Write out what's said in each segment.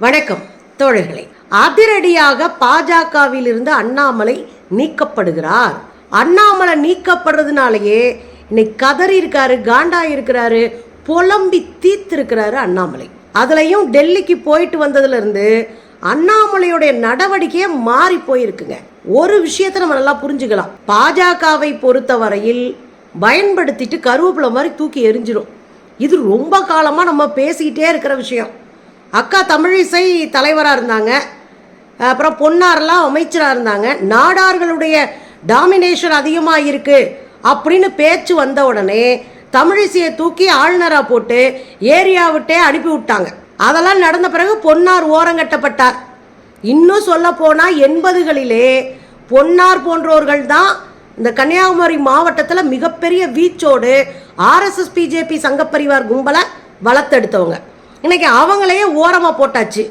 வணக்கம் தோழர்களே. அதிரடியாக பாஜகவில் இருந்து அண்ணாமலை நீக்கப்படுகிறார். அண்ணாமலை நீக்கப்படுறதுனாலயே இன்னைக்கு கதறி இருக்காரு காண்டா இருக்கிறாரு புலம்பி தீத்திருக்கிறாரு அண்ணாமலை. அதுலயும் டெல்லிக்கு போயிட்டு வந்ததுல இருந்து அண்ணாமலையுடைய நடவடிக்கையே மாறி போயிருக்குங்க. ஒரு விஷயத்த நம்ம நல்லா புரிஞ்சுக்கலாம். பாஜகவை பொறுத்தவரையில் பயன்படுத்திட்டு கருவேப்பிலை மாதிரி தூக்கி எரிஞ்சிடும் இது ரொம்ப காலமாக நம்ம பேசிக்கிட்டே இருக்கிற விஷயம். அக்கா தமிழிசை தலைவராக இருந்தாங்க. அப்புறம் பொன்னார்லாம் அமைச்சராக இருந்தாங்க. நாடார்களுடைய டாமினேஷன் அதிகமாக இருக்குது அப்படின்னு பேச்சு வந்த உடனே தமிழிசையை தூக்கி ஆளுநராக போட்டு ஏரியா விட்டே அனுப்பி விட்டாங்க. அதெல்லாம் நடந்த பிறகு பொன்னார் ஓரங்கட்டப்பட்டார் இன்னும் சொல்ல போனால் எண்பதுகளிலே பொன்னார் போன்றோர்கள் தான் இந்த கன்னியாகுமரி மாவட்டத்தில் மிகப்பெரிய வீச்சோடு ஆர்எஸ்எஸ் பிஜேபி சங்கப்பரிவார் கும்பலை வளர்த்தெடுத்தவங்க. இன்றைக்கி அவங்களையே ஓரமாக போட்டாச்சு.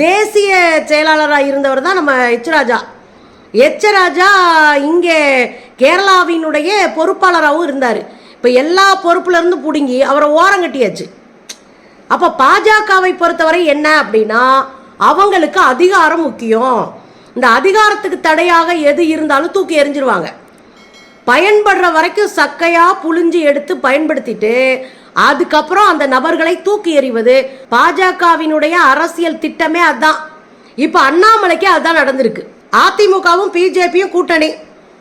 தேசிய செயலாளராக இருந்தவர் தான் நம்ம எச்ராஜா எச்சராஜா இங்கே கேரளாவினுடைய பொறுப்பாளராகவும் இருந்தார். இப்போ எல்லா பொறுப்புலேருந்து பிடுங்கி அவரை ஓரம் கட்டியாச்சு. அப்போ பாஜகவை பொறுத்தவரை என்ன அப்படின்னா அவங்களுக்கு அதிகாரம் முக்கியம். இந்த அதிகாரத்துக்கு தடையாக எது இருந்தாலும் தூக்கி எறிஞ்சிருவாங்க. பயன்படுற வரைக்கும் சக்கையாக புழிஞ்சு எடுத்து பயன்படுத்திட்டு அதுக்கப்புறம் அந்த நபர்களை தூக்கி எறிவது. பாஜகவினுடைய அரசியல் திட்டமே அதான். இப்போ அண்ணாமலைக்கு அதுதான் நடந்திருக்கு. அதிமுகவும் பிஜேபியும் கூட்டணி.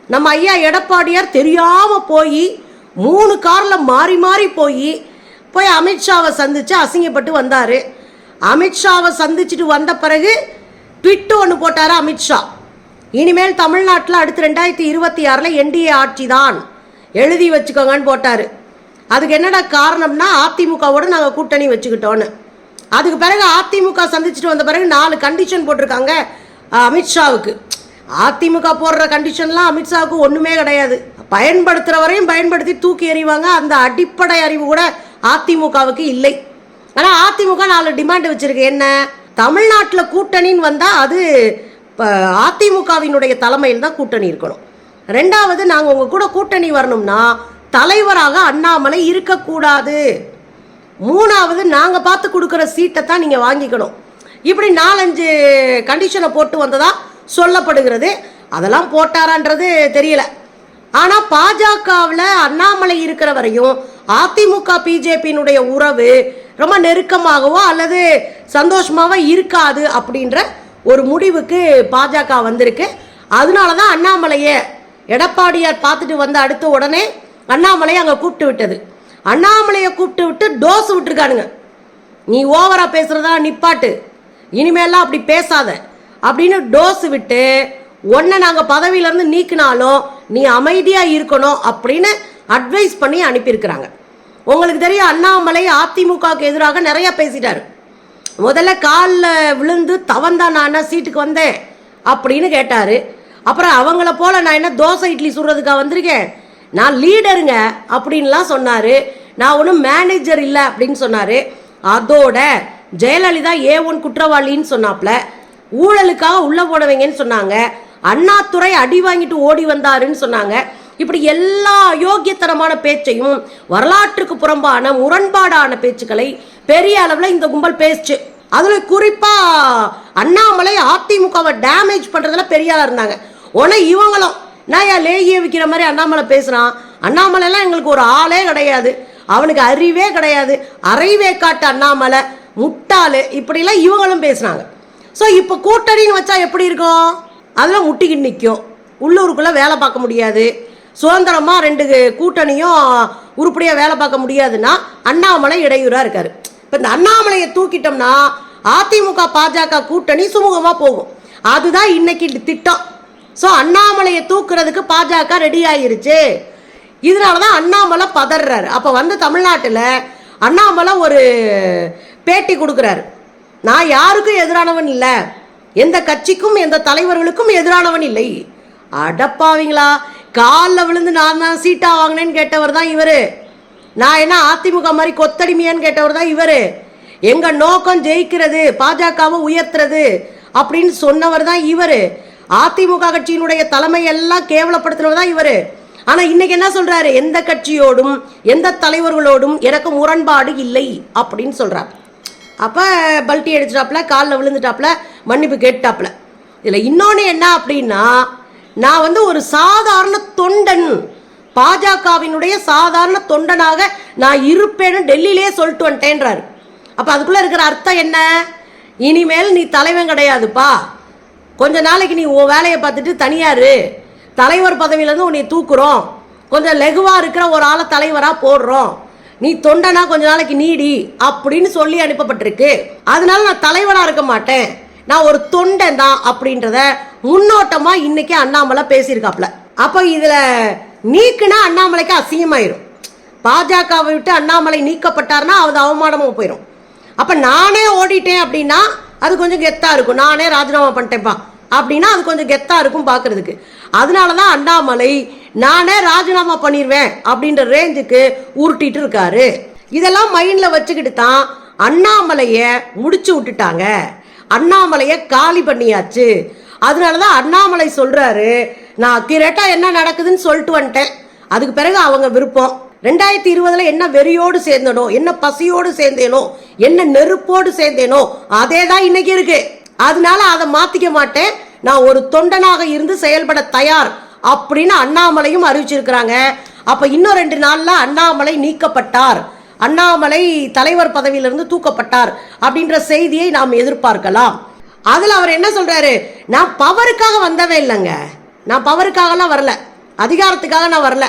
நம்ம ஐயா எடப்பாடியார் தெரியாம போய் மூணு கார்ல மாறி மாறி போய் போய் அமித்ஷாவை சந்திச்சு அசிங்கப்பட்டு வந்தாரு. அமித்ஷாவை சந்திச்சுட்டு வந்த பிறகு ட்விட்டு ஒன்று போட்டாரு அமித்ஷா? இனிமேல் தமிழ்நாட்டில் அடுத்து ரெண்டாயிரத்தி இருபத்தி ஆறில் என்டிஏ ஆட்சி தான். எழுதி வச்சுக்கோங்கன்னு போட்டார். அதுக்கு என்னடா காரணம்னா அதிமுகவோட நாங்கள் கூட்டணி வச்சுக்கிட்டோன்னு அதுக்கு பிறகு அதிமுக சந்திச்சுட்டு வந்த பிறகு நாலு கண்டிஷன் போட்டிருக்காங்க அமித்ஷாவுக்கு அதிமுக போடுற கண்டிஷன்லாம் அமித்ஷாவுக்கு ஒன்றுமே கிடையாது. பயன்படுத்துகிற வரையும் பயன்படுத்தி தூக்கி எறிவாங்க அந்த அடிப்படை அறிவு கூட அதிமுகவுக்கு இல்லை. ஆனால் அதிமுக நாலு டிமாண்ட் வச்சுருக்கு. என்ன? தமிழ்நாட்டில் கூட்டணின்னு வந்தால் அது இப்போ அதிமுகவினுடைய தலைமையில் தான் கூட்டணி இருக்கணும். ரெண்டாவது நாங்கள் உங்கள் கூட கூட்டணி வரணும்னா தலைவராக அண்ணாமலை இருக்கக்கூடாது. மூணாவது நாங்கள் பார்த்து கொடுக்குற சீட்டை தான் நீங்கள் வாங்கிக்கணும். இப்படி நாலஞ்சு கண்டிஷனை போட்டு வந்ததாக சொல்லப்படுகிறது. அதெல்லாம் போட்டாரான்றது தெரியல. ஆனால் பாஜகவில் அண்ணாமலை இருக்கிற வரையும் அதிமுக பிஜேபியினுடைய உறவு ரொம்ப நெருக்கமாகவோ அல்லது சந்தோஷமாகவோ இருக்காது அப்படின்ற ஒரு முடிவுக்கு பாஜக வந்திருக்கு. அதனால தான் அண்ணாமலையை எடப்பாடியார் பார்த்துட்டு வந்த அடுத்த உடனே அண்ணாமலையை அங்கே கூப்பிட்டு விட்டது. அண்ணாமலையை கூப்பிட்டு விட்டு டோஸ் விட்டுருக்கானுங்க. நீ ஓவரா பேசுறதா நிப்பாட்டு. இனிமேலாம் அப்படி பேசாத. அப்படின்னு டோஸ் விட்டு உன்னை நாங்கள் பதவியிலேருந்து நீக்கினாலும் நீ அமைதியாக இருக்கணும் அப்படின்னு அட்வைஸ் பண்ணி அனுப்பியிருக்கிறாங்க. உங்களுக்கு தெரியும் அண்ணாமலை அதிமுகவுக்கு எதிராக நிறைய பேசிட்டார். முதல்ல காலில் விழுந்து தவந்தான் நான் என்ன சீட்டுக்கு வந்தேன் அப்படின்னு கேட்டார். அப்புறம் அவங்கள போல் நான் என்ன தோசை இட்லி சுடுறதுக்கா வந்திருக்கேன்? நான் லீடருங்க அப்படின்லாம் சொன்னார். நான் ஒன்றும் மேனேஜர் இல்லை அப்படின்னு சொன்னார். அதோட ஜெயலலிதா ஏ ஒன் குற்றவாளின்னு சொன்னாப்ல. ஊழலுக்காக உள்ளே போனவங்கன்னு சொன்னாங்க. அண்ணாத்துறை அடி வாங்கிட்டு ஓடி வந்தாருன்னு சொன்னாங்க. இப்படி எல்லா யோக்கியத்தனமான பேச்சையும் வரலாற்றுக்கு புறம்பான முரண்பாடான பேச்சுக்களை பெரிய அளவில் இந்த கும்பல் பேசுச்சு. அதில் குறிப்பாக அண்ணாமலை அதிமுகவை டேமேஜ் பண்ணுறதுல பெரியாளாக இருந்தாங்க. உன இவங்களும் நான் ஏன் லேகிய விற்கிற மாதிரி அண்ணாமலை பேசுகிறான் அண்ணாமலைலாம் எங்களுக்கு ஒரு ஆளே கிடையாது. அவனுக்கு அறிவே கிடையாது. அறைவே காட்டு அண்ணாமலை முட்டாளு இப்படிலாம் இவங்களும் பேசுனாங்க ஸோ இப்போ கூட்டணின்னு வச்சா எப்படி இருக்கும்? அதெல்லாம் முட்டிக்கிட்டு நிற்கும் உள்ளூருக்குள்ளே வேலை பார்க்க முடியாது. சுதந்திரமாக ரெண்டு கூட்டணியும் உருப்படியாக வேலை பார்க்க முடியாதுன்னா அண்ணாமலை இடையூறாக இருக்கார். இப்போ இந்த அண்ணாமலையை தூக்கிட்டோம்னா அதிமுக பாஜக கூட்டணி சுமூகமாக போகும். அதுதான் இன்னைக்கு திட்டம். ஸோ அண்ணாமலையை தூக்குறதுக்கு பாஜக ரெடி ஆயிருச்சு. இதனால தான் அண்ணாமலை பதறாரு அப்போ வந்து தமிழ்நாட்டில் அண்ணாமலை ஒரு பேட்டி கொடுக்குறாரு. நான் யாருக்கும் எதிரானவன் இல்லை. எந்த கட்சிக்கும் எந்த தலைவர்களுக்கும் எதிரானவன் இல்லை. அடப்பாவீங்களா? காலில் விழுந்து நான் தான் சீட்டா வாங்கினேன்னு கேட்டவர் தான் இவர். நான் என்ன அதிமுக மாதிரி கொத்தடிமையான்னு கேட்டவர் தான் இவர். எங்கள் நோக்கம் ஜெயிக்கிறது பாஜகவை உயர்த்துறது அப்படின்னு சொன்னவர் தான் இவர். அதிமுக கட்சியினுடைய தலைமை எல்லாம் கேவலப்படுத்தினவர் தான் இவர். ஆனா இன்னைக்கு என்ன சொல்றாரு? எந்த கட்சியோடும் எந்த தலைவர்களோடும் எனக்கு முரண்பாடு இல்லை அப்படின்னு சொல்றார். அப்போ பல்ட்டி அடிச்சிட்டாப்புல காலில் விழுந்துட்டாப்புல மன்னிப்பு கேட்டாப்புல. இதில் இன்னொன்று என்ன அப்படின்னா நான் வந்து ஒரு சாதாரண தொண்டன் பாஜகவினுடைய சாதாரண தொண்டனாக நான் இருப்பேன்னு டெல்லியிலே சொல்லிட்டு வந்துட்டேன்றாரு. அப்போ அதுக்குள்ளே இருக்கிற அர்த்தம் என்ன? இனிமேல் நீ தலைவன் கிடையாதுப்பா. கொஞ்ச நாளைக்கு நீ உன் வேலையை பார்த்துட்டு தனியாரு. தலைவர் பதவியிலேருந்து உன்னை தூக்குறோம். கொஞ்சம் லெகுவாக இருக்கிற ஒரு ஆளை தலைவராக போடுறோம். நீ தொண்டனா கொஞ்ச நாளைக்கு நீடி அப்படின்னு சொல்லி அனுப்பப்பட்டிருக்கு. அதனால நான் தலைவனாக இருக்க மாட்டேன். நான் ஒரு தொண்டன் தான் அப்படின்றத முன்னோட்டமாக இன்னைக்கு அண்ணாமலை பேசியிருக்காப்ல அப்போ இதில் நீக்குனா அண்ணாமலைக்கு அசிங்கமாயிரும். பாஜகவை விட்டு அண்ணாமலை நீக்கப்பட்டார்னா அது அவமானமாக போயிடும் அப்போ நானே ஓடிட்டேன் அப்படின்னா அது கொஞ்சம் கெத்தாக இருக்கும். நானே ராஜினாமா பண்ணிட்டேன்ப்பா. அப்படின்னா அது கொஞ்சம் கெத்தாக இருக்கும் பார்க்குறதுக்கு. அதனால தான் அண்ணாமலை நானே ராஜினாமா பண்ணிடுவேன் அப்படின்ற ரேஞ்சுக்கு உருட்டிட்டு இருக்காரு இதெல்லாம் மைண்டில் வச்சுக்கிட்டு தான் அண்ணாமலையை முடிச்சு விட்டுட்டாங்க. அண்ணாமலையை காலி பண்ணியாச்சு. அதனால தான் அண்ணாமலை சொல்கிறாரு நான் அக்யூரேட்டாக என்ன நடக்குதுன்னு சொல்லிட்டு வந்துட்டேன். அதுக்கு பிறகு அவங்க விருப்பம். ரெண்டாயிரத்தி இருபதுல என்ன வெறியோடு சேர்ந்தனோ என்ன பசியோடு சேர்ந்தேனோ என்ன நெருப்போடு சேர்ந்தேனோ அதே தான் இன்னைக்கு இருக்கு. அதனால அதை மாத்திக்க மாட்டேன். நான் ஒரு தொண்டனாக இருந்து செயல்பட தயார் அப்படின்னு அண்ணாமலையும் அறிவிச்சிருக்கிறாங்க. அப்ப இன்னும் ரெண்டு நாள்ல அண்ணாமலை நீக்கப்பட்டார். அண்ணாமலை தலைவர் பதவியிலிருந்து தூக்கப்பட்டார் அப்படின்ற செய்தியை நாம் எதிர்பார்க்கலாம். அதுல அவர் என்ன சொல்றாரு? நான் பவருக்காக வந்தவே இல்லைங்க. நான் பவருக்காகலாம் வரல. அதிகாரத்துக்காக நான் வரல.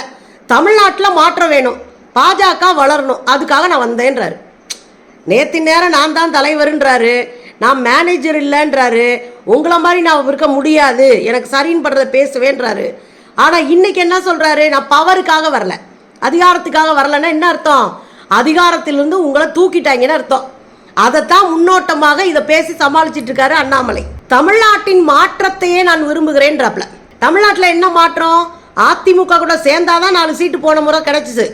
தமிழ்நாட்டில் மாற்றம் வேணும். பாஜக வளரணும். அதுக்காக நான் வந்தேன்றாரு. நேற்று நேரம் நான் தான் தலைவருன்றாரு. நான் மேனேஜர் இல்லைன்றாரு. உங்களை மாதிரி நான் இருக்க முடியாது. எனக்கு சரின்னு படுறத பேசுவேன்றாரு. ஆனால் இன்னைக்கு என்ன சொல்கிறாரு நான் பவருக்காக வரல. அதிகாரத்துக்காக வரலன்னா என்ன அர்த்தம்? அதிகாரத்திலிருந்து உங்களை தூக்கிட்டாங்கன்னு அர்த்தம்? அதைத்தான் முன்னோட்டமாக இதை பேசி சமாளிச்சிட்டு இருக்காரு அண்ணாமலை. தமிழ்நாட்டின் மாற்றத்தையே நான் விரும்புகிறேன்றாப்ல. தமிழ்நாட்டில் என்ன மாற்றம்? அதிமுக கூட சேர்ந்தாதான் நாலு சீட்டு போன முறை கிடைச்சிது.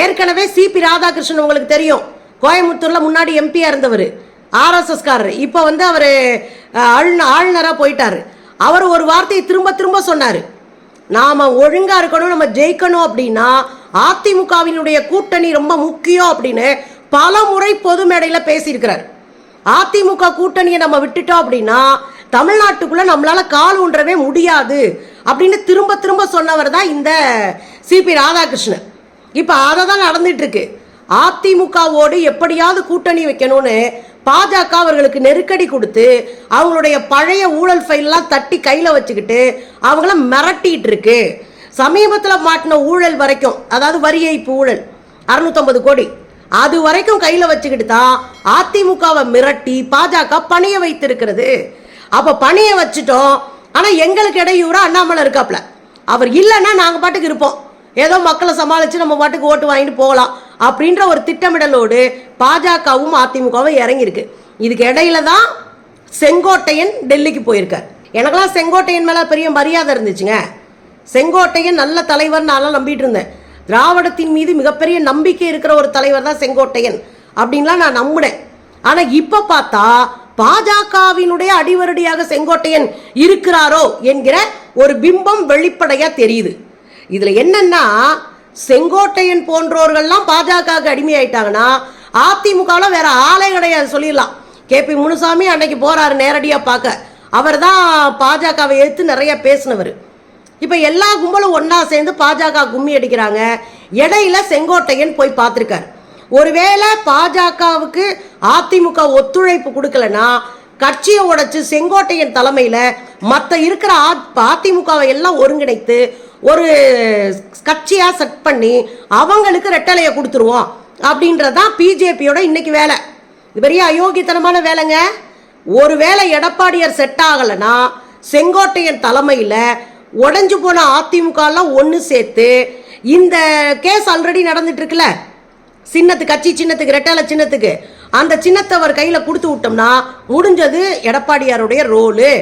ஏற்கனவே சிபி ராதாகிருஷ்ணன் உங்களுக்கு தெரியும். கோயம்புத்தூர்ல முன்னாடி எம்பியா இருந்தவர். ஆர்எஸ்எஸ் காரர் இப்போ வந்து அவர் ஆளுந ஆளுநராக போயிட்டாரு. அவர் ஒரு வார்த்தையை திரும்ப திரும்ப சொன்னார். நாம் ஒழுங்காக இருக்கணும் நம்ம ஜெயிக்கணும் அப்படின்னா அதிமுகவினுடைய கூட்டணி ரொம்ப முக்கியம் அப்படின்னு பல முறை பொது மேடையில் பேசியிருக்கிறார். அதிமுக கூட்டணியை நம்ம விட்டுட்டோம் அப்படின்னா தமிழ்நாட்டுக்குள்ளே நம்மளால் கால் ஊன்றவே முடியாது அப்படின்னு திரும்ப திரும்ப சொன்னவர் தான் இந்த சிபி ராதாகிருஷ்ணன். இப்போ அதை தான் நடந்துட்டு இருக்கு. அதிமுகவோடு எப்படியாவது கூட்டணி வைக்கணும்னு பாஜக அவர்களுக்கு நெருக்கடி கொடுத்து அவங்களுடைய பழைய ஊழல் ஃபைல்லாம் தட்டி கையில் வச்சுக்கிட்டு அவங்கள மிரட்டிட்டு இருக்கு. சமீபத்தில் மாட்டின ஊழல் வரைக்கும் அதாவது வரி ஏய்ப்பு ஊழல் அறுநூத்தம்பது கோடி. அது வரைக்கும் கையில் வச்சுக்கிட்டு தான் அதிமுகவை மிரட்டி பாஜக பணிய வைத்திருக்கிறது. அப்போ பணிய வச்சுட்டோம். ஆனால் எங்களுக்கு இடையூற அண்ணாமலை இருக்காப்ல. அவர் இல்லைன்னா நாங்கள் பாட்டுக்கு இருப்போம். ஏதோ மக்களை சமாளித்து நம்ம பாட்டுக்கு ஓட்டு வாங்கிட்டு போகலாம். அப்படின்ற ஒரு திட்டமிடலோடு பாஜகவும் அதிமுகவும் இறங்கியிருக்கு. இதுக்கு இடையில தான் செங்கோட்டையன் டெல்லிக்கு போயிருக்கார். எனக்கெல்லாம் செங்கோட்டையன் மேலே பெரிய மரியாதை இருந்துச்சுங்க. செங்கோட்டையன் நல்ல தலைவர் நான்லாம் நம்பிட்டு இருந்தேன். திராவிடத்தின் மீது மிகப்பெரிய நம்பிக்கை இருக்கிற ஒரு தலைவர் தான் செங்கோட்டையன் அப்படின்லாம் நான் நம்பினேன். ஆனால் இப்போ பார்த்தா பாஜகவினுடைய அடிவருடியாக செங்கோட்டையன் இருக்கிறாரோ என்கிற ஒரு பிம்பம் வெளிப்படையா தெரியுது. இதுல என்னன்னா செங்கோட்டையன் போன்றோர்கள்லாம் பாஜகவுக்கு அடிமையாயிட்டாங்கன்னா அதிமுகவில் வேற ஆளே கிடையாது சொல்லிடலாம். கேபி முனுசாமி அன்னைக்கு போறாரு நேரடியாக பார்க்க. அவர் தான் பாஜகவை எடுத்து நிறைய பேசினவர். இப்போ எல்லா கும்பலும் ஒன்றா சேர்ந்து பாஜக கும்மி அடிக்கிறாங்க. இடையில செங்கோட்டையன் போய் பார்த்துருக்காரு. ஒருவேளை பாஜகவுக்கு அதிமுக ஒத்துழைப்பு கொடுக்கலன்னா கட்சியை உடைச்சு செங்கோட்டையன் தலைமையில் மற்ற இருக்கிற அதிமுகவை எல்லாம் ஒருங்கிணைத்து ஒரு கட்சியாக செட் பண்ணி அவங்களுக்கு ரெட்டலையை கொடுத்துருவோம். அப்படின்றதான் பிஜேபியோட இன்னைக்கு வேலை. இது பெரிய அயோக்கியத்தனமான வேலைங்க. ஒருவேளை எடப்பாடியார் செட் ஆகலைன்னா செங்கோட்டையன் தலைமையில் உடஞ்சு போன அதிமுகலாம் ஒன்று சேர்த்து இந்த கேஸ் ஆல்ரெடி நடந்துட்டு இருக்குல்ல. சின்னத்து கட்சி சின்னத்துக்கு ரெட்டால சின்னத்துக்கு. அந்த சின்னத்தை அவர் கையில் கொடுத்து விட்டோம்னா முடிஞ்சது எடப்பாடியாருடைய ரோலு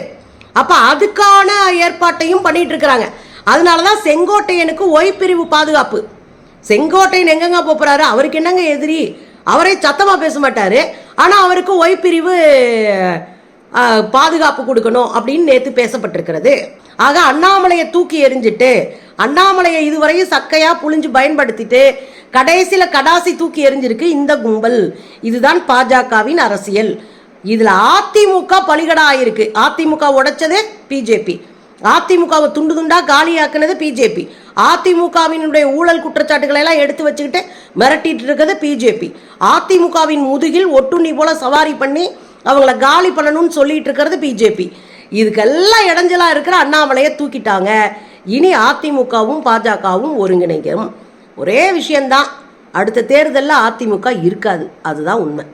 அப்போ அதுக்கான ஏற்பாட்டையும் பண்ணிட்டு இருக்கிறாங்க. அதனால தான் செங்கோட்டையனுக்கு ஒய்பிரிவு பாதுகாப்பு. செங்கோட்டையன் எங்கெங்க போகிறாரு அவருக்கு என்னங்க எதிரி? அவரே சத்தமாக பேச மாட்டார். ஆனால் அவருக்கு ஒய்பிரிவு பாதுகாப்பு கொடுக்கணும் அப்படின்னு நேற்று பேசப்பட்டிருக்கிறது. ஆக அண்ணாமலையை தூக்கி எறிஞ்சிட்டு அண்ணாமலையை இதுவரையும் சக்கையாக புழிஞ்சு பயன்படுத்திட்டு கடைசியில் கடாசி தூக்கி எறிஞ்சிருக்கு இந்த கும்பல். இதுதான் பாஜகவின் அரசியல். இதில் அதிமுக பலிகடா ஆயிருக்கு. அதிமுக உடைச்சது பிஜேபி. அதிமுகவை துண்டு துண்டா காலியாக்குனது பிஜேபி. அதிமுகவினுடைய ஊழல் குற்றச்சாட்டுகளை எல்லாம் எடுத்து வச்சுக்கிட்டு மிரட்டிட்டு இருக்கிறது பிஜேபி. அதிமுகவின் முதுகில் ஒட்டுண்ணி போல சவாரி பண்ணி அவங்கள காலி பண்ணணும்னு சொல்லிட்டு இருக்கிறது பிஜேபி. இதுக்கெல்லாம் இடைஞ்சலா இருக்கிற அண்ணாமலையை தூக்கிட்டாங்க. இனி அதிமுகவும் பாஜகவும் ஒருங்கிணைக்கும். ஒரே விஷயம்தான். அடுத்த தேர்தலில் அதிமுக இருக்காது. அதுதான் உண்மை.